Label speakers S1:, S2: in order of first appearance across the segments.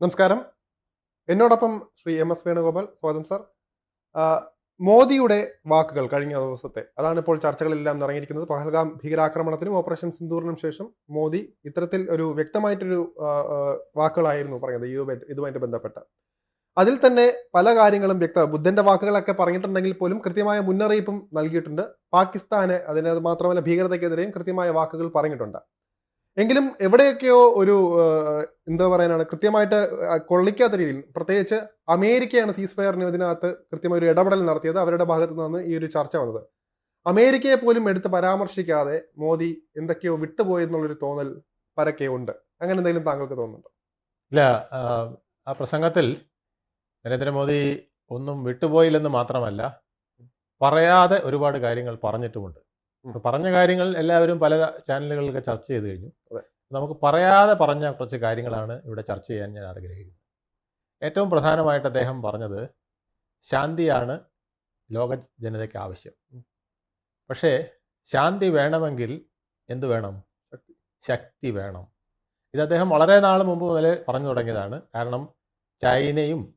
S1: നമസ്കാരം. എന്നോടൊപ്പം Shri M S Venugopal. സ്വാഗതം സർ. മോദിയുടെ വാക്കുകൾ കഴിഞ്ഞ ദിവസത്തെ അതാണ് ഇപ്പോൾ ചർച്ചകളെല്ലാം നിറങ്ങിയിരിക്കുന്നത്. പഹൽഗാം ഭീകരാക്രമണത്തിനും ഓപ്പറേഷൻ സിന്ദൂറിനും ശേഷം മോദി ഇത്തരത്തിൽ ഒരു വ്യക്തമായിട്ടൊരു വാക്കുകളായിരുന്നു പറയുന്നത് ഇതുമായിട്ട് ഇതുമായിട്ട് ബന്ധപ്പെട്ട. അതിൽ തന്നെ പല കാര്യങ്ങളും വ്യക്ത ബുദ്ധന്റെ വാക്കുകളൊക്കെ പറഞ്ഞിട്ടുണ്ടെങ്കിൽ പോലും കൃത്യമായ മുന്നറിയിപ്പും നൽകിയിട്ടുണ്ട്. പാകിസ്ഥാന് അതിന് അത് മാത്രമല്ല ഭീകരതയ്ക്കെതിരെയും കൃത്യമായ വാക്കുകൾ പറഞ്ഞിട്ടുണ്ട്. എങ്കിലും എവിടെയൊക്കെയോ ഒരു എന്താ പറയാനാണ് കൃത്യമായിട്ട് കൊള്ളിക്കാത്ത രീതിയിൽ പ്രത്യേകിച്ച് അമേരിക്കയാണ് സീസ് ഫയറിന് ഇതിനകത്ത് കൃത്യമായ ഒരു ഇടപെടൽ നടത്തിയത്. അവരുടെ ഭാഗത്തു നിന്ന് ഈ ഒരു ചർച്ച വന്നത്. അമേരിക്കയെ പോലും എടുത്ത് പരാമർശിക്കാതെ മോദി എന്തൊക്കെയോ വിട്ടുപോയെന്നുള്ളൊരു തോന്നൽ പരക്കെ ഉണ്ട്. അങ്ങനെ എന്തെങ്കിലും താങ്കൾക്ക് തോന്നുന്നുണ്ടോ?
S2: ഇല്ല ആ, പ്രസംഗത്തിൽ നരേന്ദ്രമോദി ഒന്നും വിട്ടുപോയില്ലെന്ന് മാത്രമല്ല പറയാതെ ഒരുപാട് കാര്യങ്ങൾ പറഞ്ഞിട്ടുമുണ്ട്. പറഞ്ഞ കാര്യങ്ങൾ എല്ലാവരും പല ചാനലുകളിലൊക്കെ ചർച്ച ചെയ്ത് കഴിഞ്ഞു. നമുക്ക് പറയാതെ പറഞ്ഞ കുറച്ച് കാര്യങ്ങളാണ് ഇവിടെ ചർച്ച ചെയ്യാൻ ഞാൻ ആഗ്രഹിക്കുന്നത്. ഏറ്റവും പ്രധാനമായിട്ട് അദ്ദേഹം പറഞ്ഞത് ശാന്തിയാണ് ലോക ജനതയ്ക്ക് ആവശ്യം. പക്ഷേ ശാന്തി വേണമെങ്കിൽ എന്ത് വേണം?
S1: ശക്തി.
S2: വേണം. ഇത് അദ്ദേഹം വളരെ നാൾ മുമ്പ് മുതൽ പറഞ്ഞു തുടങ്ങിയതാണ്. കാരണം ചൈനയും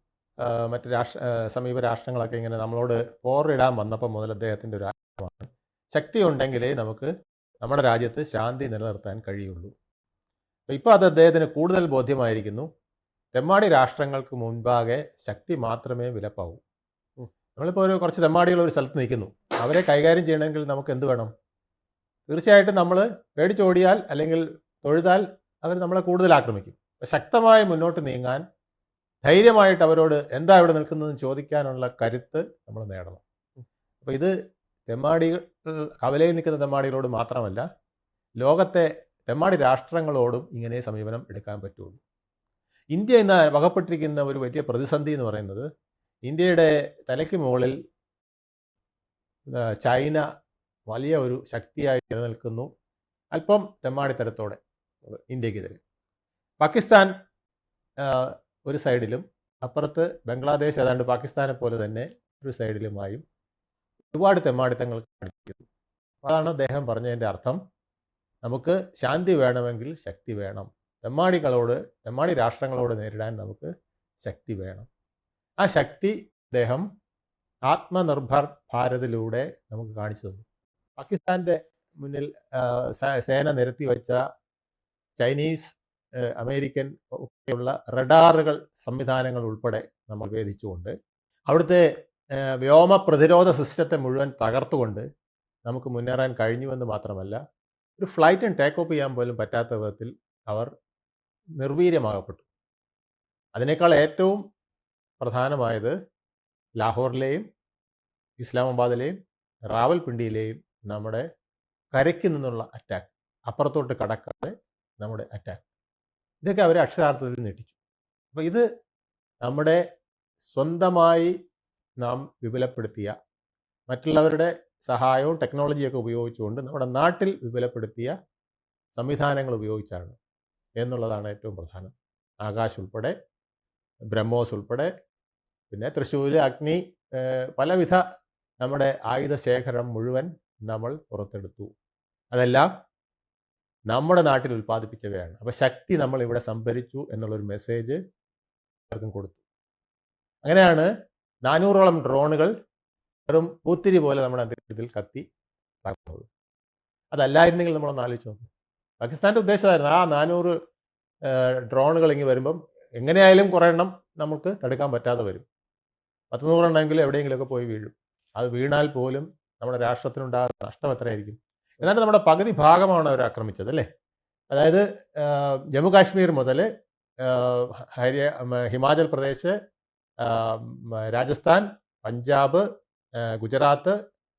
S2: മറ്റ് രാഷ്ട്ര സമീപ രാഷ്ട്രങ്ങളൊക്കെ ഇങ്ങനെ നമ്മളോട് പോറിടാൻ വന്നപ്പോൾ മുതൽ അദ്ദേഹത്തിന്റെ ഒരു ആഗ്രഹമാണ്. ശക്തി ഉണ്ടെങ്കിലേ നമുക്ക് നമ്മുടെ രാജ്യത്ത് ശാന്തി നിലനിർത്താൻ കഴിയുള്ളൂ. ഇപ്പോൾ അത് അദ്ദേഹത്തിന് കൂടുതൽ ബോധ്യമായിരിക്കുന്നു. തെമ്മാടി രാഷ്ട്രങ്ങൾക്ക് മുൻപാകെ ശക്തി മാത്രമേ വിലപ്പാവൂ. നമ്മളിപ്പോൾ ഒരു കുറച്ച് തെമ്മാടികൾ ഒരു സ്ഥലത്ത് നിൽക്കുന്നു. അവരെ കൈകാര്യം ചെയ്യണമെങ്കിൽ നമുക്ക് എന്ത് വേണം? തീർച്ചയായിട്ടും നമ്മൾ പേടിച്ചോടിയാൽ അല്ലെങ്കിൽ തൊഴുതാൽ അവർ നമ്മളെ കൂടുതൽ ആക്രമിക്കും. ശക്തമായി മുന്നോട്ട് നീങ്ങാൻ ധൈര്യമായിട്ട് അവരോട് എന്താ ഇവിടെ നിൽക്കുന്നതെന്ന് ചോദിക്കാനുള്ള കരുത്ത് നമ്മൾ നേടണം. അപ്പോൾ ഇത് തെമ്മാടികൾ കവലയിൽ നിൽക്കുന്ന തെമ്മാടികളോട് മാത്രമല്ല ലോകത്തെ തെമ്മാടി രാഷ്ട്രങ്ങളോടും ഇങ്ങനെ സമീപനം എടുക്കാൻ പറ്റുള്ളൂ. ഇന്ത്യ ഇന്ന് വകപ്പെട്ടിരിക്കുന്ന ഒരു വലിയ പ്രതിസന്ധി എന്ന് പറയുന്നത് ഇന്ത്യയുടെ തലയ്ക്ക് മുകളിൽ ചൈന വലിയ ഒരു ശക്തിയായി നിലനിൽക്കുന്നു അല്പം തെമ്മാടിത്തരത്തോടെ ഇന്ത്യക്കെതിരെ. പാകിസ്ഥാൻ ഒരു സൈഡിലും അപ്പുറത്ത് ബംഗ്ലാദേശ് ഏതാണ്ട് പാകിസ്ഥാനെ പോലെ തന്നെ ഒരു സൈഡിലുമായും ഒരുപാട് തെമ്മാടിത്തങ്ങൾ കാണിക്കുന്നു അതാണ് അദ്ദേഹം പറഞ്ഞതിന്റെ അർത്ഥം. നമുക്ക് ശാന്തി വേണമെങ്കിൽ ശക്തി വേണം. തെമ്മാടികളോട് തെമ്മാടി രാഷ്ട്രങ്ങളോട് നേരിടാൻ നമുക്ക് ശക്തി വേണം. ആ ശക്തി അദ്ദേഹം ആത്മനിർഭർ ഭാരതിലൂടെ നമുക്ക് കാണിച്ചു തന്നു. പാകിസ്ഥാന്റെ മുന്നിൽ സേന നിരത്തി വച്ച ചൈനീസ് അമേരിക്കൻ ഒക്കെയുള്ള റഡാറുകൾ സംവിധാനങ്ങൾ ഉൾപ്പെടെ നമ്മൾ വേദിച്ചുകൊണ്ട് അവിടുത്തെ വ്യോമ പ്രതിരോധ സിസ്റ്റത്തെ മുഴുവൻ തകർത്തുകൊണ്ട് നമുക്ക് മുന്നേറാൻ കഴിഞ്ഞുവെന്ന് മാത്രമല്ല ഒരു ഫ്ലൈറ്റും ടേക്ക് ഓഫ് ചെയ്യാൻ പോലും പറ്റാത്ത വിധത്തിൽ അവർ നിർവീര്യമാകപ്പെട്ടു. അതിനേക്കാൾ ഏറ്റവും പ്രധാനമായത് ലാഹോറിലെയും ഇസ്ലാമാബാദിലെയും റാവൽപിണ്ടിയിലെയും നമ്മുടെ കരയ്ക്ക് നിന്നുള്ള അറ്റാക്ക് അപ്പുറത്തോട്ട് കടക്കാതെ നമ്മുടെ അറ്റാക്ക് ഇതൊക്കെ അവരെ അക്ഷരാർത്ഥത്തിൽ ഞെട്ടിച്ചു. അപ്പോൾ ഇത് നമ്മുടെ സ്വന്തമായി നാം വിപുലപ്പെടുത്തിയ മറ്റുള്ളവരുടെ സഹായവും ടെക്നോളജിയൊക്കെ ഉപയോഗിച്ചുകൊണ്ട് നമ്മുടെ നാട്ടിൽ വിപുലപ്പെടുത്തിയ സംവിധാനങ്ങൾ ഉപയോഗിച്ചാണ് എന്നുള്ളതാണ് ഏറ്റവും പ്രധാനം. ആകാശ് ഉൾപ്പെടെ ബ്രഹ്മോസ് ഉൾപ്പെടെ പിന്നെ തൃശ്ശൂർ അഗ്നി പലവിധ നമ്മുടെ ആയുധ ശേഖരം മുഴുവൻ നമ്മൾ പുറത്തെടുത്തു. അതെല്ലാം നമ്മുടെ നാട്ടിൽ ഉൽപ്പാദിപ്പിച്ചവയാണ്. അപ്പോൾ ശക്തി നമ്മൾ ഇവിടെ സംഭരിച്ചു എന്നുള്ളൊരു മെസ്സേജ് എല്ലാവർക്കും കൊടുത്തു. അങ്ങനെയാണ് നാനൂറോളം ഡ്രോണുകൾ വെറും പൂത്തിരി പോലെ നമ്മുടെ അന്തരീക്ഷത്തിൽ കത്തി പറഞ്ഞത് അതല്ലായിരുന്നെങ്കിൽ നമ്മളൊന്ന് ആലോചിച്ച് നോക്കും. പാകിസ്ഥാന്റെ ഉദ്ദേശമായിരുന്നു ആ നാനൂറ് ഡ്രോണുകൾ ഇങ്ങി വരുമ്പം എങ്ങനെയായാലും കുറേ എണ്ണം നമുക്ക് തടുക്കാൻ പറ്റാതെ വരും. പത്ത് നൂറെണ്ണമെങ്കിലും എവിടെയെങ്കിലുമൊക്കെ പോയി വീഴും. അത് വീണാൽ പോലും നമ്മുടെ രാഷ്ട്രത്തിനുണ്ടാകുന്ന നഷ്ടം എത്രയായിരിക്കും? എന്നാലും നമ്മുടെ പകുതി ഭാഗമാണ് അവർ ആക്രമിച്ചത് അല്ലേ? അതായത് ജമ്മു കാശ്മീർ മുതൽ ഹരിയ ഹിമാചൽ പ്രദേശ് രാജസ്ഥാൻ പഞ്ചാബ് ഗുജറാത്ത്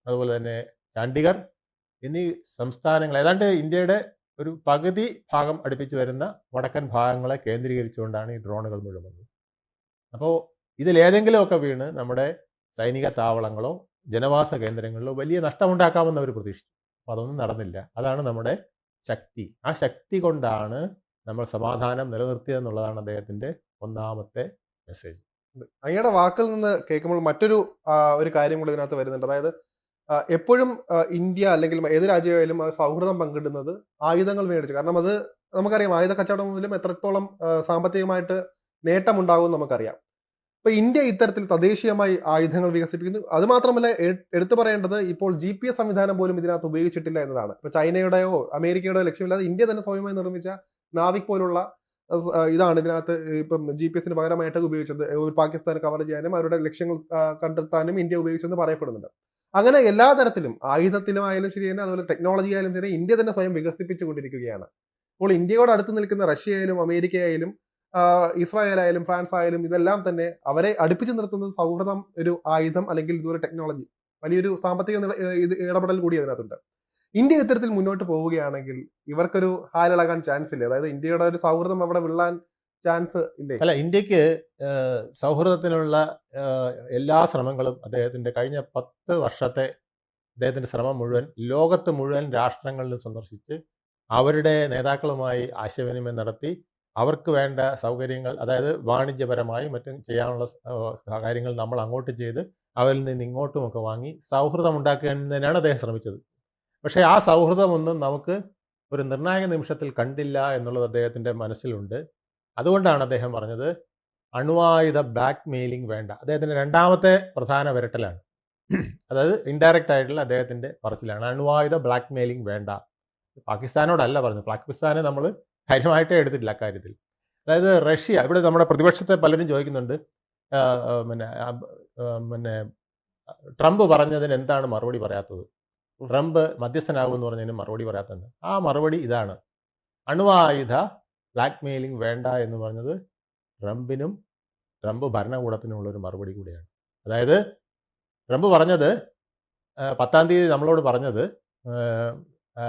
S2: അതുപോലെ തന്നെ ചണ്ഡീഗർ എന്നീ സംസ്ഥാനങ്ങൾ ഏതാണ്ട് ഇന്ത്യയുടെ ഒരു പകുതി ഭാഗം അടുപ്പിച്ച് വരുന്ന വടക്കൻ ഭാഗങ്ങളെ കേന്ദ്രീകരിച്ചുകൊണ്ടാണ് ഈ ഡ്രോണുകൾ മുഴുവൻ അപ്പോൾ ഇതിലേതെങ്കിലുമൊക്കെ വീണ് നമ്മുടെ സൈനിക താവളങ്ങളോ ജനവാസ കേന്ദ്രങ്ങളിലോ വലിയ നഷ്ടമുണ്ടാക്കാമെന്ന് അവർ പ്രതീക്ഷിച്ചു. അപ്പോൾ അതൊന്നും നടന്നില്ല. അതാണ് നമ്മുടെ ശക്തി. ആ ശക്തി കൊണ്ടാണ് നമ്മൾ സമാധാനം നിലനിർത്തിയതെന്നുള്ളതാണ് അദ്ദേഹത്തിന്റെ ഒന്നാമത്തെ മെസ്സേജ്.
S1: അങ്ങയുടെ വാക്കിൽ നിന്ന് കേൾക്കുമ്പോൾ മറ്റൊരു ഒരു കാര്യം കൂടി ഇതിനകത്ത് വരുന്നുണ്ട്. അതായത് എപ്പോഴും ഇന്ത്യ അല്ലെങ്കിൽ ഏത് രാജ്യമായാലും സൗഹൃദം പങ്കിടുന്നത് ആയുധങ്ങൾ മേടിച്ച്. കാരണം അത് നമുക്കറിയാം ആയുധ കച്ചവടം മൂലം എത്രത്തോളം സാമ്പത്തികമായിട്ട് നേട്ടമുണ്ടാകും നമുക്കറിയാം. ഇപ്പൊ ഇന്ത്യ ഇത്തരത്തിൽ തദ്ദേശീയമായി ആയുധങ്ങൾ വികസിപ്പിക്കുന്നു. അത് മാത്രമല്ല എടുത്തു പറയേണ്ടത് ഇപ്പോൾ ജി പി എസ് സംവിധാനം പോലും ഇതിനകത്ത് ഉപയോഗിച്ചിട്ടില്ല എന്നതാണ്. ഇപ്പൊ ചൈനയുടെയോ അമേരിക്കയുടെയോ ലക്ഷ്യമില്ലാതെ ഇന്ത്യ തന്നെ സ്വയമായി നിർമ്മിച്ച നാവിക് പോലുള്ള ഇതാണ് ഇതിനകത്ത് ഇപ്പം ജി പി എസിന് പകരമായിട്ട് ഉപയോഗിച്ചത്. പാകിസ്ഥാൻ കവർ ചെയ്യാനും അവരുടെ ലക്ഷ്യങ്ങൾ കണ്ടെത്താനും ഇന്ത്യ ഉപയോഗിച്ചെന്ന് പറയപ്പെടുന്നുണ്ട്. അങ്ങനെ എല്ലാ തരത്തിലും ആയുധത്തിലുമായാലും ശരി തന്നെ അതുപോലെ ടെക്നോളജി ആയാലും ശരി ഇന്ത്യ തന്നെ സ്വയം വികസിപ്പിച്ചുകൊണ്ടിരിക്കുകയാണ്. അപ്പോൾ ഇന്ത്യയോട് അടുത്ത് നിൽക്കുന്ന റഷ്യ ആയാലും അമേരിക്ക ആയാലും ഇസ്രായേൽ ആയാലും ഫ്രാൻസ് ആയാലും ഇതെല്ലാം തന്നെ അവരെ അടുപ്പിച്ചു നിർത്തുന്നത് സൗഹൃദം ഒരു ആയുധം അല്ലെങ്കിൽ ഇതുപോലെ ടെക്നോളജി വലിയൊരു സാമ്പത്തിക ഇത് ഇടപെടൽ കൂടി അതിനകത്തുണ്ട്. ഇന്ത്യ ഇത്തരത്തിൽ മുന്നോട്ട് പോവുകയാണെങ്കിൽ ഇവർക്കൊരു ഹാലിളകാൻ ചാൻസ് ഇല്ല? അതായത് ഇന്ത്യയുടെ ഒരു സൗഹൃദം അവിടെ വിള്ളാൻ ചാൻസ് ഇല്ലേ?
S2: അല്ല ഇന്ത്യയ്ക്ക് സൗഹൃദത്തിനുള്ള എല്ലാ ശ്രമങ്ങളും അദ്ദേഹത്തിന്റെ കഴിഞ്ഞ പത്ത് വർഷത്തെ അദ്ദേഹത്തിന്റെ ശ്രമം മുഴുവൻ ലോകത്ത് മുഴുവൻ രാഷ്ട്രങ്ങളിലും സന്ദർശിച്ച് അവരുടെ നേതാക്കളുമായി ആശയവിനിമയം നടത്തി അവർക്ക് വേണ്ട സൗകര്യങ്ങൾ അതായത് വാണിജ്യപരമായും മറ്റും ചെയ്യാനുള്ള കാര്യങ്ങൾ നമ്മൾ അങ്ങോട്ട് ചെയ്ത് അവരിൽ നിന്ന് ഇങ്ങോട്ടുമൊക്കെ വാങ്ങി സൗഹൃദം ഉണ്ടാക്കുന്നതിനാണ് അദ്ദേഹം ശ്രമിച്ചത്. പക്ഷേ ആ സൗഹൃദമൊന്നും നമുക്ക് ഒരു നിർണായക നിമിഷത്തിൽ കണ്ടില്ല എന്നുള്ളത് അദ്ദേഹത്തിന്റെ മനസ്സിലുണ്ട്. അതുകൊണ്ടാണ് അദ്ദേഹം പറഞ്ഞത് അണുവായുധ ബ്ലാക്ക് മെയിലിംഗ് വേണ്ട. അദ്ദേഹത്തിന്റെ രണ്ടാമത്തെ പ്രധാന വിരട്ടലാണ്. അതായത് ഇൻഡയറക്റ്റ് ആയിട്ടുള്ള അദ്ദേഹത്തിന്റെ പറച്ചിലാണ്. അണുവായുധ ബ്ലാക്ക് മെയിലിംഗ് വേണ്ട. പാകിസ്ഥാനോടല്ല പറഞ്ഞു പാകിസ്ഥാനെ നമ്മൾ കാര്യമായിട്ടേ എടുത്തിട്ടില്ല കാര്യത്തിൽ അതായത് റഷ്യ ഇവിടെ നമ്മുടെ പ്രതിപക്ഷത്തെ പലരും ചോദിക്കുന്നുണ്ട് പിന്നെ പിന്നെ ട്രംപ് പറഞ്ഞതിന് എന്താണ് മറുപടി പറയാത്തത്? ട്രംപ് മധ്യസ്ഥനാകുമെന്ന് പറഞ്ഞതിന് മറുപടി പറയാത്തത് ആ മറുപടി ഇതാണ്. അണുവായുധ ബ്ലാക്ക് മെയിലിംഗ് വേണ്ട എന്ന് പറഞ്ഞത് ട്രംപിനും ട്രംപ് ഭരണകൂടത്തിനുമുള്ള ഒരു മറുപടി കൂടിയാണ്. അതായത് ട്രംപ് പറഞ്ഞത് പത്താം തീയതി നമ്മളോട് പറഞ്ഞത് ആ,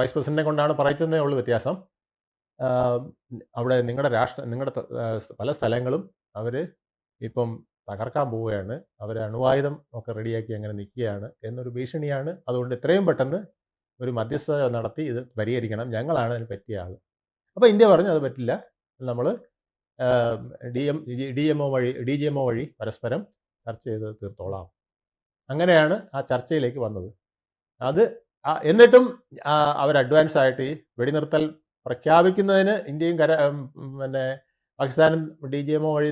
S2: വൈസ് പ്രസിഡന്റിനെ കൊണ്ടാണ് പറയിച്ചതേ ഉള്ളൂ വ്യത്യാസം. അവിടെ നിങ്ങളുടെ രാഷ്ട്ര നിങ്ങളുടെ പല സ്ഥലങ്ങളും അവർ ഇപ്പം തകർക്കാൻ പോവുകയാണ്. അവർ അണുവായുധം ഒക്കെ റെഡിയാക്കി അങ്ങനെ നിൽക്കുകയാണ് എന്നൊരു ഭീഷണിയാണ്. അതുകൊണ്ട് എത്രയും പെട്ടെന്ന് ഒരു മധ്യസ്ഥത നടത്തി ഇത് പരിഹരിക്കണം. ഞങ്ങളാണ് അതിന് പറ്റിയ ആൾ അപ്പോൾ ഇന്ത്യ പറഞ്ഞു അത് പറ്റില്ല. നമ്മൾ D M D M O വഴി ഡി ജി എം ഒ വഴി പരസ്പരം ചർച്ച ചെയ്ത് തീർത്തോളാം. അങ്ങനെയാണ് ആ ചർച്ചയിലേക്ക് വന്നത്. അത് എന്നിട്ടും അവർ അഡ്വാൻസ് ആയിട്ട് ഈ വെടിനിർത്തൽ പ്രഖ്യാപിക്കുന്നതിന് ഇന്ത്യയും കര പിന്നെ പാകിസ്ഥാനും ഡി ജി എം ഒ വഴി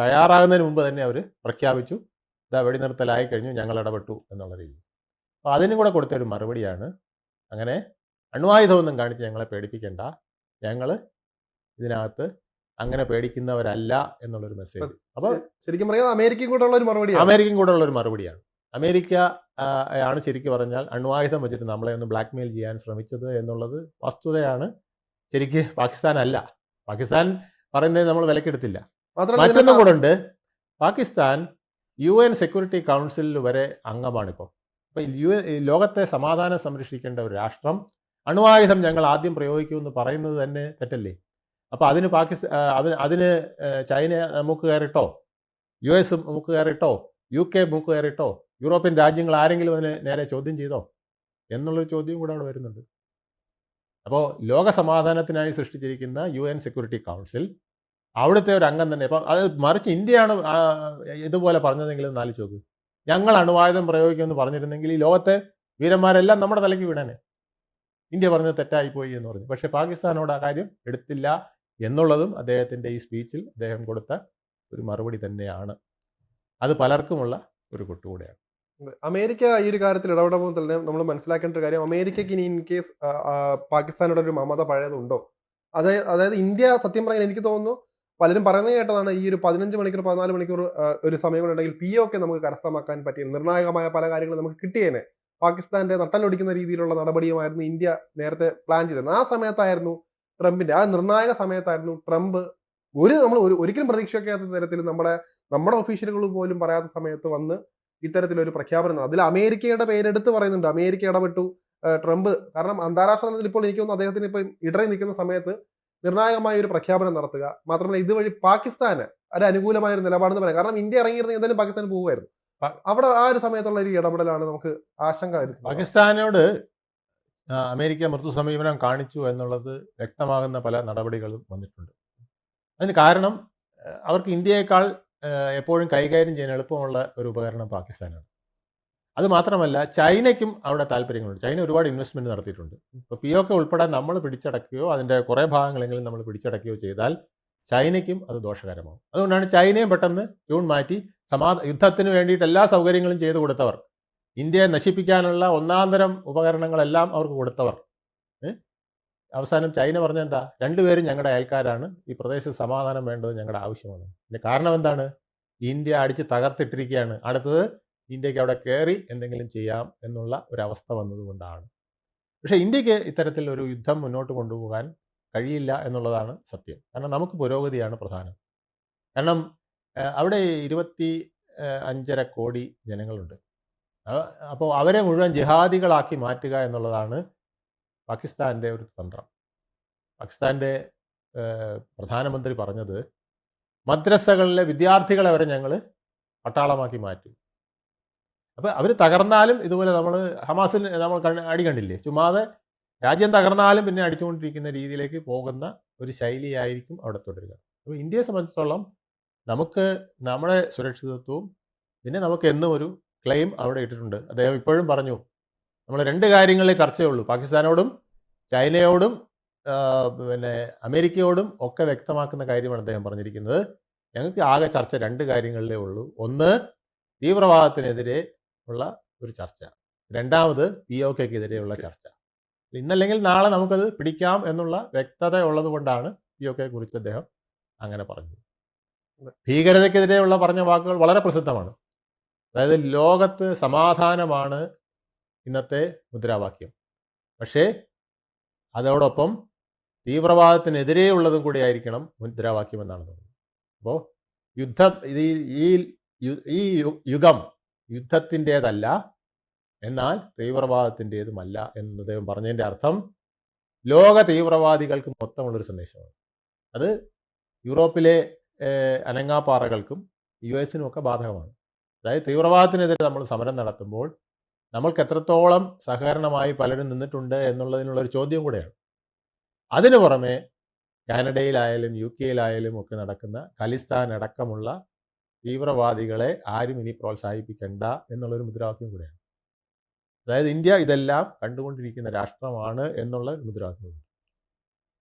S2: തയ്യാറാകുന്നതിന് മുമ്പ് തന്നെ അവർ പ്രഖ്യാപിച്ചു. ഇതാ വെടിനിർത്തലായി കഴിഞ്ഞു ഞങ്ങൾ ഇടപെട്ടു എന്നുള്ള രീതി. അപ്പോൾ അതിനും കൂടെ കൊടുത്ത ഒരു മറുപടിയാണ്. അങ്ങനെ അണുവായുധമൊന്നും കാണിച്ച് ഞങ്ങളെ പേടിപ്പിക്കേണ്ട. ഞങ്ങൾ ഇതിനകത്ത് അങ്ങനെ പേടിക്കുന്നവരല്ല എന്നുള്ളൊരു മെസ്സേജ് അപ്പോൾ
S1: ശരിക്കും പറയാം അമേരിക്കയും കൂടെ ഉള്ള ഒരു മറുപടി
S2: അമേരിക്കയും കൂടെ ഉള്ള ഒരു മറുപടിയാണ്. അമേരിക്ക ആണ് ശരിക്കും പറഞ്ഞാൽ അണുവായുധം വെച്ചിട്ട് നമ്മളെ ഒന്ന് ബ്ലാക്ക് മെയിൽ ചെയ്യാൻ ശ്രമിച്ചത് എന്നുള്ളത് വസ്തുതയാണ്. ശരിക്ക് പാകിസ്ഥാൻ അല്ല പാകിസ്ഥാൻ പറയുന്നത് നമ്മൾ വിലക്കെടുത്തില്ല മറ്റൊന്നും കൂടെ ഉണ്ട്. പാകിസ്ഥാൻ യു എൻ സെക്യൂരിറ്റി കൗൺസിലിൽ വരെ അംഗമാണിപ്പോൾ അപ്പോൾ യു ലോകത്തെ സമാധാനം സംരക്ഷിക്കേണ്ട ഒരു രാഷ്ട്രം അണുവായുധം ഞങ്ങൾ ആദ്യം പ്രയോഗിക്കുമെന്ന് പറയുന്നത് തന്നെ തെറ്റല്ലേ? അപ്പോൾ അതിന് പാകിസ്ഥാൻ അതിന് ചൈന മൂക്ക് കയറിട്ടോ? യു എസ് മൂക്ക് കയറിട്ടോ? യു കെ മൂക്ക് കയറിട്ടോ? യൂറോപ്യൻ രാജ്യങ്ങൾ ആരെങ്കിലും അതിനെ നേരെ ചോദ്യം ചെയ്തോ? എന്നുള്ളൊരു ചോദ്യം കൂടെ അവിടെ വരുന്നുണ്ട്. അപ്പോൾ ലോക സമാധാനത്തിനായി സൃഷ്ടിച്ചിരിക്കുന്ന യു എൻ സെക്യൂരിറ്റി കൗൺസിൽ അവിടുത്തെ ഒരു അംഗം തന്നെ. ഇപ്പം അത് മറിച്ച് ഇന്ത്യയാണ് ഇതുപോലെ പറഞ്ഞതെങ്കിൽ നാല് ചോക്ക് ഞങ്ങൾ അണുവായുധം പ്രയോഗിക്കുമെന്ന് പറഞ്ഞിരുന്നെങ്കിൽ ഈ ലോകത്തെ വീരന്മാരെല്ലാം നമ്മുടെ തലയ്ക്ക് വീണാനെ. ഇന്ത്യ പറഞ്ഞത് തെറ്റായിപ്പോയി എന്ന് പറഞ്ഞു. പക്ഷേ പാകിസ്ഥാനോട് ആ കാര്യം എടുത്തില്ല എന്നുള്ളതും അദ്ദേഹത്തിന്റെ ഈ സ്പീച്ചിൽ അദ്ദേഹം കൊടുത്ത ഒരു മറുപടി തന്നെയാണ്. അത് പലർക്കുമുള്ള ഒരു കൊട്ടുകൂടെയാണ്.
S1: അമേരിക്ക ഈ ഒരു കാര്യത്തിൽ ഇടപെടുമ്പോൾ തന്നെ നമ്മൾ മനസ്സിലാക്കേണ്ട ഒരു കാര്യം അമേരിക്കയ്ക്ക് ഇനി ഇൻ കേസ് പാകിസ്ഥാനോട് ഒരു മമത പഴയതുണ്ടോ? അതായത് അതായത് ഇന്ത്യ സത്യം പറഞ്ഞാൽ എനിക്ക് തോന്നുന്നു പലരും പറയുന്നത് കേട്ടതാണ് ഈ ഒരു പതിനഞ്ച് മണിക്കൂർ പതിനാല് മണിക്കൂർ ഒരു സമയം ഉണ്ടെങ്കിൽ പി ഒക്കെ നമുക്ക് കരസ്ഥമാക്കാൻ പറ്റിയ നിർണായകമായ പല കാര്യങ്ങളും നമുക്ക് കിട്ടിയേനെ. പാകിസ്ഥാന്റെ നട്ടലൊടിക്കുന്ന രീതിയിലുള്ള നടപടിയുമായിരുന്നു ഇന്ത്യ നേരത്തെ പ്ലാൻ ചെയ്തത് ആ സമയത്തായിരുന്നു ട്രംപിന്റെ ആ നിർണായക സമയത്തായിരുന്നു ട്രംപ് ഒരു നമ്മൾ ഒരു ഒരിക്കലും പ്രതീക്ഷിക്കാത്ത തരത്തിൽ നമ്മുടെ നമ്മുടെ ഒഫീഷ്യലുകൾ പോലും പറയാത്ത സമയത്ത് വന്ന് ഇത്തരത്തിലൊരു പ്രഖ്യാപനം. അതിൽ അമേരിക്കയുടെ പേരെടുത്ത് പറയുന്നുണ്ട്. അമേരിക്ക ഇടപെട്ടു ട്രംപ്. കാരണം അന്താരാഷ്ട്ര തലത്തിൽ ഇപ്പോൾ എനിക്ക് തോന്നുന്നു അദ്ദേഹത്തിന് ഇപ്പം ഇടറി നിൽക്കുന്ന സമയത്ത് നിർണായകമായ ഒരു പ്രഖ്യാപനം നടത്തുക. മാത്രമല്ല ഇതുവഴി പാകിസ്ഥാന് ഒരു അനുകൂലമായ ഒരു നിലപാടെന്ന് പറയാം. കാരണം ഇന്ത്യ ഇറങ്ങിയിരുന്ന എന്തായാലും പാകിസ്ഥാൻ പോകുമായിരുന്നു അവിടെ ആ ഒരു സമയത്തുള്ള ഒരു ഇടപെടലാണ് നമുക്ക് ആശങ്ക വരുന്നത്.
S2: പാകിസ്ഥാനോട് അമേരിക്ക മൃദു സമീപനം കാണിച്ചു എന്നുള്ളത് വ്യക്തമാകുന്ന പല നടപടികളും വന്നിട്ടുണ്ട്. അതിന് കാരണം അവർക്ക് ഇന്ത്യയേക്കാൾ എപ്പോഴും കൈകാര്യം ചെയ്യാൻ എളുപ്പമുള്ള ഒരു ഉപകരണം പാകിസ്ഥാനാണ്. അത് മാത്രമല്ല ചൈനയ്ക്കും അവിടെ താല്പര്യങ്ങളുണ്ട്. ചൈന ഒരുപാട് ഇൻവെസ്റ്റ്മെന്റ് നടത്തിയിട്ടുണ്ട്. ഇപ്പോൾ പി ഒക്കെ ഉൾപ്പെടെ നമ്മൾ പിടിച്ചടക്കുകയോ അതിന്റെ കുറേ ഭാഗങ്ങളെങ്കിലും നമ്മൾ പിടിച്ചടക്കുകയോ ചെയ്താൽ ചൈനയ്ക്കും അത് ദോഷകരമാവും. അതുകൊണ്ടാണ് ചൈനയും പെട്ടെന്ന് ട്യൂൺ മാറ്റി സമാ യുദ്ധത്തിന് വേണ്ടിയിട്ട് എല്ലാ സൗകര്യങ്ങളും ചെയ്തു കൊടുത്തവർ. ഇന്ത്യയെ നശിപ്പിക്കാനുള്ള ഒന്നാന്തരം ഉപകരണങ്ങളെല്ലാം അവർക്ക് കൊടുത്തവർ. അവസാനം ചൈന പറഞ്ഞ എന്താ രണ്ടുപേരും ഞങ്ങളുടെ അയൽക്കാരാണ്. ഈ പ്രദേശത്ത് സമാധാനം വേണ്ടത് ഞങ്ങളുടെ ആവശ്യമാണ്. ഇതിന്റെ കാരണം എന്താണ്? ഇന്ത്യ അടിച്ച് തകർത്തിട്ടിരിക്കുകയാണ്. അടുത്തത് ഇന്ത്യയ്ക്ക് അവിടെ കയറി എന്തെങ്കിലും ചെയ്യാം എന്നുള്ള ഒരവസ്ഥ വന്നതുകൊണ്ടാണ്. പക്ഷേ ഇന്ത്യയ്ക്ക് ഇത്തരത്തിൽ ഒരു യുദ്ധം മുന്നോട്ട് കൊണ്ടുപോകാൻ കഴിയില്ല എന്നുള്ളതാണ് സത്യം. കാരണം നമുക്ക് പുരോഗതിയാണ് പ്രധാനം. കാരണം അവിടെ ഇരുപത്തി അഞ്ചര കോടി ജനങ്ങളുണ്ട്. അപ്പോൾ അവരെ മുഴുവൻ ജിഹാദികളാക്കി മാറ്റുക എന്നുള്ളതാണ് പാകിസ്ഥാന്റെ ഒരു തന്ത്രം. പാകിസ്ഥാന്റെ പ്രധാനമന്ത്രി പറഞ്ഞത് മദ്രസകളിലെ വിദ്യാർത്ഥികളെ വരെ ഞങ്ങൾ പട്ടാളമാക്കി മാറ്റും. അപ്പോൾ അവർ തകർന്നാലും ഇതുപോലെ നമ്മൾ ഹമാസിൽ നമ്മൾ അടി കണ്ടില്ലേ? ചുമ്മാതെ രാജ്യം തകർന്നാലും പിന്നെ അടിച്ചുകൊണ്ടിരിക്കുന്ന രീതിയിലേക്ക് പോകുന്ന ഒരു ശൈലിയായിരിക്കും അവിടെ തുടരുക. അപ്പോൾ ഇന്ത്യയെ സംബന്ധിച്ചിടത്തോളം നമുക്ക് നമ്മുടെ സുരക്ഷിതത്വവും പിന്നെ നമുക്ക് എന്നും ഒരു ക്ലെയിം അവിടെ ഇട്ടിട്ടുണ്ട്. അദ്ദേഹം ഇപ്പോഴും പറഞ്ഞു നമ്മൾ രണ്ട് കാര്യങ്ങളിലേ ചർച്ചയുള്ളൂ പാകിസ്ഥാനോടും ചൈനയോടും പിന്നെ അമേരിക്കയോടും ഒക്കെ വ്യക്തമാക്കുന്ന കാര്യമാണ് അദ്ദേഹം പറഞ്ഞിരിക്കുന്നത്. ഞങ്ങൾക്ക് ആകെ ചർച്ച രണ്ട് കാര്യങ്ങളിലേ ഉള്ളൂ. ഒന്ന് തീവ്രവാദത്തിനെതിരെ ഉള്ള ഒരു ചർച്ച. രണ്ടാമത് പി ഒ കെക്കെതിരെയുള്ള ചർച്ച. ഇന്നല്ലെങ്കിൽ നാളെ നമുക്കത് പിടിക്കാം എന്നുള്ള വ്യക്തത ഉള്ളത് കൊണ്ടാണ് പി ഒ കെയെ കുറിച്ച് അദ്ദേഹം അങ്ങനെ പറഞ്ഞത്. ഭീകരതയ്ക്കെതിരെയുള്ള പറഞ്ഞ വാക്കുകൾ വളരെ പ്രസിദ്ധമാണ്. അതായത് ലോകത്ത് സമാധാനമാണ് ഇന്നത്തെ മുദ്രാവാക്യം. പക്ഷേ അതോടൊപ്പം തീവ്രവാദത്തിനെതിരെയുള്ളതും കൂടി ആയിരിക്കണം മുദ്രാവാക്യം എന്നാണ് പറയുന്നത് അപ്പോൾ യുദ്ധം ഇത് ഈ- ഈ യുഗം യുദ്ധത്തിന്റേതല്ല. എന്നാൽ തീവ്രവാദത്തിന്റേതുമല്ല എന്ന് അദ്ദേഹം പറഞ്ഞതിന്റെ അർത്ഥം ലോക തീവ്രവാദികൾക്ക് മൊത്തമുള്ളൊരു സന്ദേശമാണ്. അത് യൂറോപ്പിലെ അനങ്ങാപ്പാറകൾക്കും യു എസിനും ഒക്കെ ബാധകമാണ്. അതായത് തീവ്രവാദത്തിനെതിരെ നമ്മൾ സമരം നടത്തുമ്പോൾ നമ്മൾക്ക് എത്രത്തോളം സഹകരണമായി പലരും നിന്നിട്ടുണ്ട് എന്നുള്ളതിനുള്ളൊരു ചോദ്യം കൂടെയാണ്. അതിനു പുറമെ കാനഡയിലായാലും യു കെയിലായാലും ഒക്കെ നടക്കുന്ന ഖലിസ്ഥാൻ അടക്കമുള്ള തീവ്രവാദികളെ ആരും ഇനി പ്രോത്സാഹിപ്പിക്കണ്ട എന്നുള്ളൊരു മുദ്രാവാക്യം കൂടെയാണ്. അതായത് ഇന്ത്യ ഇതെല്ലാം കണ്ടുകൊണ്ടിരിക്കുന്ന രാഷ്ട്രമാണ് എന്നുള്ള ഒരു മുദ്രാവാക്യം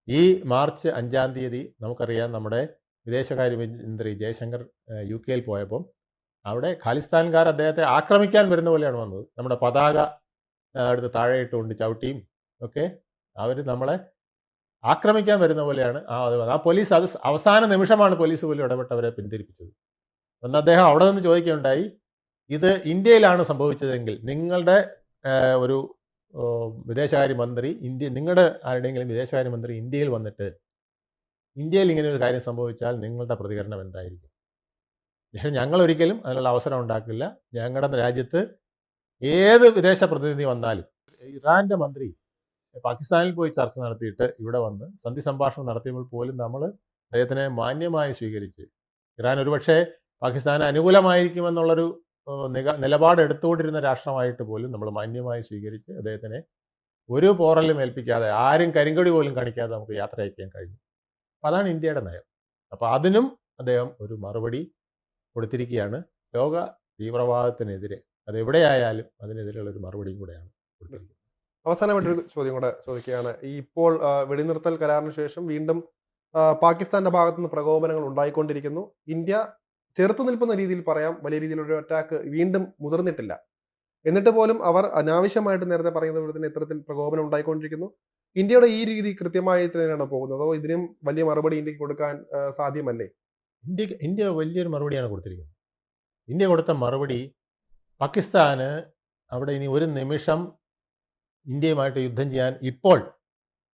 S2: ഈ മാർച്ച് അഞ്ചാം തീയതി നമുക്കറിയാം നമ്മുടെ വിദേശകാര്യമന്ത്രി ജയശങ്കർ യു കെയിൽ പോയപ്പം അവിടെ ഖാലിസ്ഥാൻകാർ അദ്ദേഹത്തെ ആക്രമിക്കാൻ വരുന്ന പോലെയാണ് വന്നത്. നമ്മുടെ പതാക അടുത്ത് താഴെ ഇട്ടുകൊണ്ട് ചവിട്ടിയും ഒക്കെ അവർ നമ്മളെ ആക്രമിക്കാൻ വരുന്ന പോലെയാണ് ആ അത് ആ പോലീസ് അത് അവസാന നിമിഷമാണ് പോലീസ് പോലും ഇടപെട്ടവരെ പിന്തിരിപ്പിച്ചത്. അന്ന് അദ്ദേഹം അവിടെ നിന്ന് ചോദിക്കുകയുണ്ടായി ഇത് ഇന്ത്യയിലാണ് സംഭവിച്ചതെങ്കിൽ നിങ്ങളുടെ ഒരു വിദേശകാര്യമന്ത്രി ഇന്ത്യ നിങ്ങളുടെ ആരുടെയെങ്കിലും വിദേശകാര്യമന്ത്രി ഇന്ത്യയിൽ വന്നിട്ട് ഇന്ത്യയിൽ ഇങ്ങനെ ഒരു കാര്യം സംഭവിച്ചാൽ നിങ്ങളുടെ പ്രതികരണം എന്തായിരിക്കും? പക്ഷേ ഞങ്ങൾ ഒരിക്കലും അതിനുള്ള അവസരം ഉണ്ടാക്കില്ല. ഞങ്ങളുടെ രാജ്യത്ത് ഏത് വിദേശ പ്രതിനിധി വന്നാലും ഇറാന്റെ മന്ത്രി പാകിസ്ഥാനിൽ പോയി ചർച്ച നടത്തിയിട്ട് ഇവിടെ വന്ന് സന്ധി സംഭാഷണം നടത്തിയപ്പോൾ പോലും നമ്മൾ അദ്ദേഹത്തിനെ മാന്യമായി സ്വീകരിച്ച് ഇറാൻ ഒരുപക്ഷെ പാകിസ്ഥാന് അനുകൂലമായിരിക്കുമെന്നുള്ളൊരു നിക- നിലപാടെടുത്തുകൊണ്ടിരുന്ന രാഷ്ട്രമായിട്ട് പോലും നമ്മൾ മാന്യമായി സ്വീകരിച്ച് അദ്ദേഹത്തിനെ ഒരു പോറലും ഏൽപ്പിക്കാതെ ആരും കരിങ്കൊടി പോലും കാണിക്കാതെ നമുക്ക് യാത്ര അയക്കാൻ കഴിഞ്ഞു. അപ്പം അതാണ് ഇന്ത്യയുടെ നയം. അപ്പോൾ അതിനും അദ്ദേഹം ഒരു മറുപടി കൊടുത്തിരിക്കുകയാണ്. ലോക തീവ്രവാദത്തിനെതിരെ അത് എവിടെയായാലും അതിനെതിരെയുള്ള ഒരു മറുപടിയും കൂടെയാണ് കൊടുത്തിരിക്കുന്നത്.
S1: അവസാനമായിട്ടൊരു ചോദ്യം കൂടെ ചോദിക്കുകയാണ്. ഈ ഇപ്പോൾ വെടിനിർത്തൽ കരാറിന് ശേഷം വീണ്ടും പാകിസ്ഥാന്റെ ഭാഗത്തുനിന്ന് പ്രകോപനങ്ങൾ ഉണ്ടായിക്കൊണ്ടിരിക്കുന്നു. ഇന്ത്യ ചെറുത്തു നിൽക്കുന്ന രീതിയിൽ പറയാം. വലിയ രീതിയിലൊരു അറ്റാക്ക് വീണ്ടും മുതിർന്നിട്ടില്ല. എന്നിട്ട് പോലും അവർ അനാവശ്യമായിട്ട് നേരത്തെ പറയുന്ന പോലെ തന്നെ ഇത്തരത്തിൽ പ്രകോപനം ഉണ്ടായിക്കൊണ്ടിരിക്കുന്നു. ഇന്ത്യയുടെ ഈ രീതി കൃത്യമായി തന്നെയാണ് പോകുന്നത്. അതോ ഇതിനും വലിയ മറുപടി ഇന്ത്യയ്ക്ക് കൊടുക്കാൻ സാധ്യമല്ലേ?
S2: ഇന്ത്യ ഇന്ത്യ വലിയൊരു മറുപടിയാണ് കൊടുത്തിരിക്കുന്നത്. ഇന്ത്യ കൊടുത്ത മറുപടി പാകിസ്ഥാന് അവിടെ ഇനി ഒരു നിമിഷം ഇന്ത്യയുമായിട്ട് യുദ്ധം ചെയ്യാൻ ഇപ്പോൾ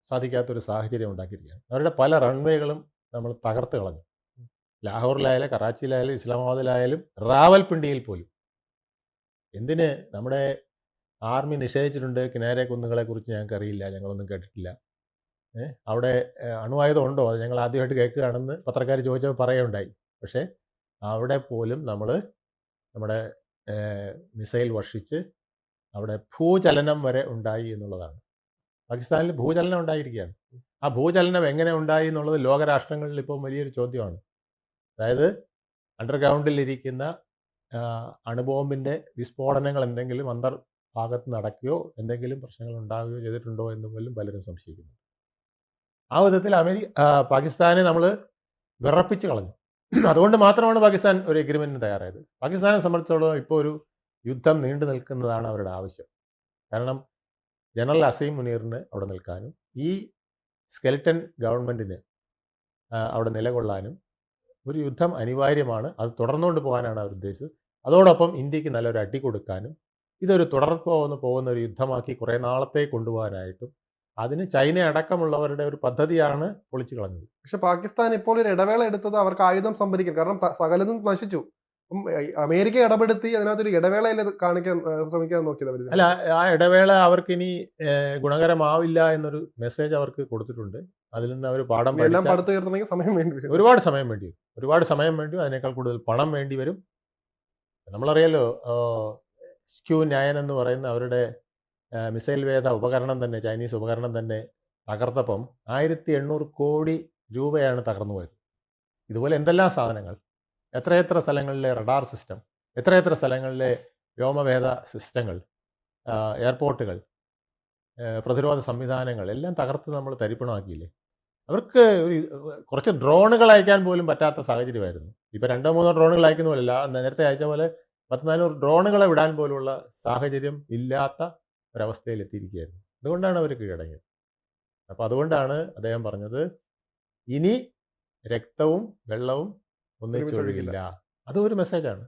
S2: സാധിക്കാത്തൊരു സാഹചര്യം ഉണ്ടാക്കിയിരിക്കുകയാണ്. അവരുടെ പല റൺവേകളും നമ്മൾ തകർത്ത് കളഞ്ഞു. ലാഹോറിലായാലും കറാച്ചിയിലായാലും ഇസ്ലാമാബാദിലായാലും റാവൽപിണ്ടിയിൽ പോലും. എന്തിന് നമ്മുടെ ആർമി നിഷേധിച്ചിട്ടുണ്ട്? കിനാരെ കുന്നുകളെ കുറിച്ച് ഞങ്ങൾക്ക് അറിയില്ല ഞങ്ങളൊന്നും കേട്ടിട്ടില്ല. അവിടെ അണുവായുധം ഉണ്ടോ അത് ഞങ്ങൾ ആദ്യമായിട്ട് കേൾക്കുകയാണെന്ന് പത്രക്കാർ ചോദിച്ചപ്പോൾ പറയുകയുണ്ടായി. പക്ഷേ അവിടെ പോലും നമ്മൾ നമ്മുടെ മിസൈൽ വർഷിച്ച് അവിടെ ഭൂചലനം വരെ ഉണ്ടായി എന്നുള്ളതാണ്. പാകിസ്ഥാനിൽ ഭൂചലനം ഉണ്ടായിരിക്കുകയാണ്. ആ ഭൂചലനം എങ്ങനെ ഉണ്ടായി എന്നുള്ളത് ലോകരാഷ്ട്രങ്ങളിൽ ഇപ്പോൾ വലിയൊരു ചോദ്യമാണ്. അതായത് ആ, അണുബോംബിന്റെ വിസ്ഫോടനങ്ങൾ എന്തെങ്കിലും അന്തർ ഭാഗത്ത് നടക്കുകയോ എന്തെങ്കിലും പ്രശ്നങ്ങൾ ഉണ്ടാവുകയോ ചെയ്തിട്ടുണ്ടോ എന്ന് പോലും പലരും സംശയിക്കുന്നു ആ വിധത്തിൽ അമേരിക്ക പാകിസ്ഥാനെ നമ്മൾ വിറപ്പിച്ച് കളഞ്ഞു. അതുകൊണ്ട് മാത്രമാണ് പാകിസ്ഥാൻ ഒരു എഗ്രിമെന്റിന് തയ്യാറായത്. പാകിസ്ഥാനെ സംബന്ധിച്ചിടത്തോളം ഇപ്പോൾ ഒരു യുദ്ധം നീണ്ടു നിൽക്കുന്നതാണ് അവരുടെ ആവശ്യം. കാരണം ജനറൽ അസീം മുനീറിന് അവിടെ നിൽക്കാനും ഈ സ്കെൽറ്റൻ ഗവൺമെന്റിന് അവിടെ നിലകൊള്ളാനും ഒരു യുദ്ധം അനിവാര്യമാണ്. അത് തുടർന്നുകൊണ്ട് പോകാനാണ് അവർ ഉദ്ദേശിച്ചത്. അതോടൊപ്പം ഇന്ത്യയ്ക്ക് നല്ലൊരു അടി കൊടുക്കാനും ഇതൊരു തുടർന്ന് പോകുന്ന ഒരു യുദ്ധമാക്കി കുറേ നാളത്തെ കൊണ്ടുപോകാനായിട്ടും അതിന് ചൈന അടക്കമുള്ളവരുടെ ഒരു പദ്ധതിയാണ് പൊളിച്ചു കളഞ്ഞത്.
S1: പക്ഷെ പാകിസ്ഥാൻ ഇപ്പോൾ ഒരു ഇടവേള എടുത്തത് അവർക്ക് ആയുധം സംഭരിക്കും കാരണം സകലതും നശിച്ചു. അമേരിക്ക ഇടപെടുത്തി അതിനകത്തൊരു ഇടവേളയിൽ ഇടവേള കാണിക്കാൻ ശ്രമിക്കാൻ നോക്കിയത് അവർ
S2: അല്ല ആ ഇടവേള അവർക്ക് ഇനി ഗുണകരമാവില്ല എന്നൊരു മെസ്സേജ് അവർക്ക് കൊടുത്തിട്ടുണ്ട്. അതിൽ നിന്ന് അവർ പാഠം
S1: എല്ലാം പടുത്തുയർത്തണമെങ്കിൽ സമയം വേണ്ടി വരും.
S2: ഒരുപാട് സമയം വേണ്ടി വരും. ഒരുപാട് സമയം വേണ്ടി വരും. അതിനേക്കാൾ കൂടുതൽ പണം വേണ്ടി വരും. നമ്മളറിയാലോ സ്ക്യൂ ന്യായൻ എന്ന് പറയുന്ന അവരുടെ മിസൈൽ വേദ ഉപകരണം തന്നെ ചൈനീസ് ഉപകരണം തന്നെ തകർത്തപ്പം ആയിരത്തി എണ്ണൂറ് കോടി രൂപയാണ് തകർന്നു പോയത് ഇതുപോലെ എന്തെല്ലാം സാധനങ്ങൾ? എത്രയെത്ര സ്ഥലങ്ങളിലെ റഡാർ സിസ്റ്റം എത്രയെത്ര സ്ഥലങ്ങളിലെ വ്യോമവേദ സിസ്റ്റങ്ങൾ എയർപോർട്ടുകൾ പ്രതിരോധ സംവിധാനങ്ങൾ എല്ലാം തകർത്ത് നമ്മൾ തരിപ്പണമാക്കിയില്ലേ? അവർക്ക് ഒരു കുറച്ച് ഡ്രോണുകൾ അയക്കാൻ പോലും പറ്റാത്ത സാഹചര്യമായിരുന്നു. ഇപ്പോൾ രണ്ടോ മൂന്നോ ഡ്രോണുകൾ അയക്കുന്ന പോലെയല്ല. നേരത്തെ അയച്ച പോലെ പത്ത് നാനൂറ് ഡ്രോണുകളെ വിടാൻ പോലുള്ള സാഹചര്യം ഇല്ലാത്ത ഒരവസ്ഥയിൽ എത്തിയിരിക്കുകയായിരുന്നു. അതുകൊണ്ടാണ് അവർ കീഴടങ്ങിയത്. അപ്പോൾ അതുകൊണ്ടാണ് അദ്ദേഹം പറഞ്ഞത് ഇനി രക്തവും വെള്ളവും ഒന്നിച്ചൊഴുകില്ല അതും ഒരു മെസ്സേജാണ്.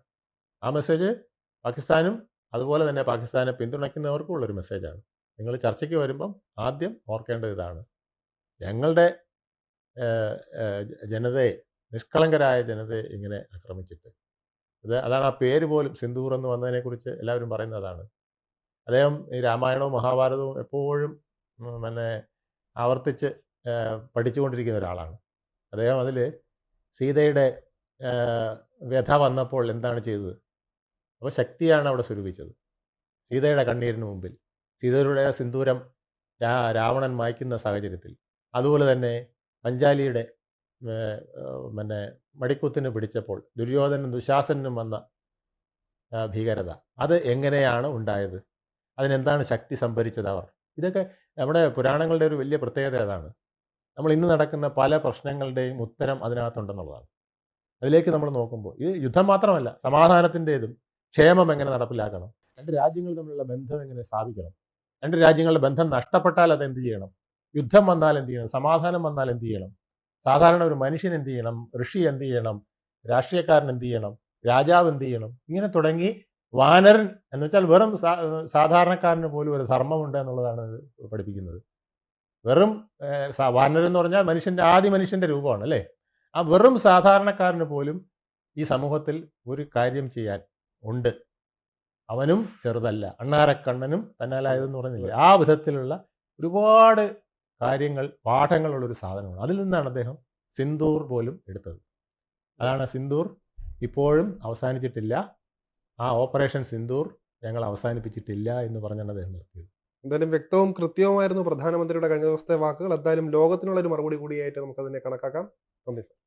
S2: ആ മെസ്സേജ് പാകിസ്ഥാനും അതുപോലെ തന്നെ പാകിസ്ഥാനെ പിന്തുണയ്ക്കുന്നവർക്കും ഉള്ളൊരു മെസ്സേജാണ്. നിങ്ങൾ ചർച്ചയ്ക്ക് വരുമ്പം ആദ്യം ഓർക്കേണ്ടത് ഇതാണ്. ഞങ്ങളുടെ ജനതയെ നിഷ്കളങ്കരായ ജനതയെ ഇങ്ങനെ ആക്രമിച്ചിട്ട്. ഇത് അതാണ് ആ പേര് പോലും സിന്ദൂർ എന്ന് വന്നതിനെക്കുറിച്ച് എല്ലാവരും പറയുന്നത് അതാണ്. അദ്ദേഹം ഈ രാമായണവും മഹാഭാരതവും എപ്പോഴും പിന്നെ ആവർത്തിച്ച് പഠിച്ചുകൊണ്ടിരിക്കുന്ന ഒരാളാണ്. അദ്ദേഹം അതിൽ സീതയുടെ വ്യഥ വന്നപ്പോൾ എന്താണ് ചെയ്തത്? അപ്പോൾ ശക്തിയാണ് അവിടെ സ്വരൂപിച്ചത്. സീതയുടെ കണ്ണീരിന് മുമ്പിൽ. സീതയുടെ സിന്ദൂരം രാ രാവണൻ മായ്ക്കുന്ന സാഹചര്യത്തിൽ. അതുപോലെ തന്നെ പഞ്ചാലിയുടെ പിന്നെ മടിക്കുത്തിന് പിടിച്ചപ്പോൾ ദുര്യോധനും ദുശാസനും വന്ന ഭീകരത. അത് എങ്ങനെയാണ് ഉണ്ടായത്? അതിനെന്താണ് ശക്തി സംഭരിച്ചത് അവർ? ഇതൊക്കെ നമ്മുടെ പുരാണങ്ങളുടെ ഒരു വലിയ പ്രത്യേകത അതാണ്. നമ്മൾ ഇന്ന് നടക്കുന്ന പല പ്രശ്നങ്ങളുടെയും ഉത്തരം അതിനകത്തുണ്ടെന്നുള്ളതാണ്. അതിലേക്ക് നമ്മൾ നോക്കുമ്പോൾ ഇത് യുദ്ധം മാത്രമല്ല സമാധാനത്തിന്റെതും ക്ഷേമം എങ്ങനെ നടപ്പിലാക്കണം? രണ്ട് രാജ്യങ്ങൾ തമ്മിലുള്ള ബന്ധം എങ്ങനെ സ്ഥാപിക്കണം? രണ്ട് രാജ്യങ്ങളുടെ ബന്ധം നഷ്ടപ്പെട്ടാൽ അത് എന്ത് ചെയ്യണം? യുദ്ധം വന്നാൽ എന്ത് ചെയ്യണം? സമാധാനം വന്നാൽ എന്ത് ചെയ്യണം? സാധാരണ ഒരു മനുഷ്യൻ എന്ത് ചെയ്യണം? ഋഷി എന്ത് ചെയ്യണം? രാഷ്ട്രീയക്കാരൻ എന്ത് ചെയ്യണം? രാജാവ് എന്ത് ചെയ്യണം? ഇങ്ങനെ തുടങ്ങി വാനരൻ എന്ന് വെച്ചാൽ വെറും സാധാരണക്കാരന് പോലും ഒരു ധർമ്മമുണ്ട് എന്നുള്ളതാണ് പഠിപ്പിക്കുന്നത്. വെറും വാനരൻ എന്ന് പറഞ്ഞാൽ മനുഷ്യന്റെ ആദ്യ മനുഷ്യന്റെ രൂപമാണ് അല്ലേ? ആ വെറും സാധാരണക്കാരന് പോലും ഈ സമൂഹത്തിൽ ഒരു കാര്യം ചെയ്യാൻ ഉണ്ട്. അവനും ചെറുതല്ല. അണ്ണാരക്കണ്ണനും തന്നാലായതെന്ന് പറഞ്ഞില്ല ആ വിധത്തിലുള്ള ഒരുപാട് കാര്യങ്ങൾ പാഠങ്ങളുള്ള ഒരു സാധനമാണ്. അതിൽ നിന്നാണ് അദ്ദേഹം സിന്ദൂർ പോലും എടുത്തത്. അതാണ് സിന്ദൂർ. ഇപ്പോഴും അവസാനിച്ചിട്ടില്ല. ആ ഓപ്പറേഷൻ സിന്ദൂർ ഞങ്ങൾ അവസാനിപ്പിച്ചിട്ടില്ല എന്ന് പറഞ്ഞാണ് അദ്ദേഹം നിർത്തിയത്.
S1: എന്തായാലും വ്യക്തവും കൃത്യവുമായിരുന്നു പ്രധാനമന്ത്രിയുടെ കഴിഞ്ഞ ദിവസത്തെ വാക്കുകൾ. എന്തായാലും ലോകത്തിനുള്ള ഒരു മറുപടി കൂടിയായിട്ട് നമുക്ക് അതിനെ കണക്കാക്കാം. നന്ദി സർ.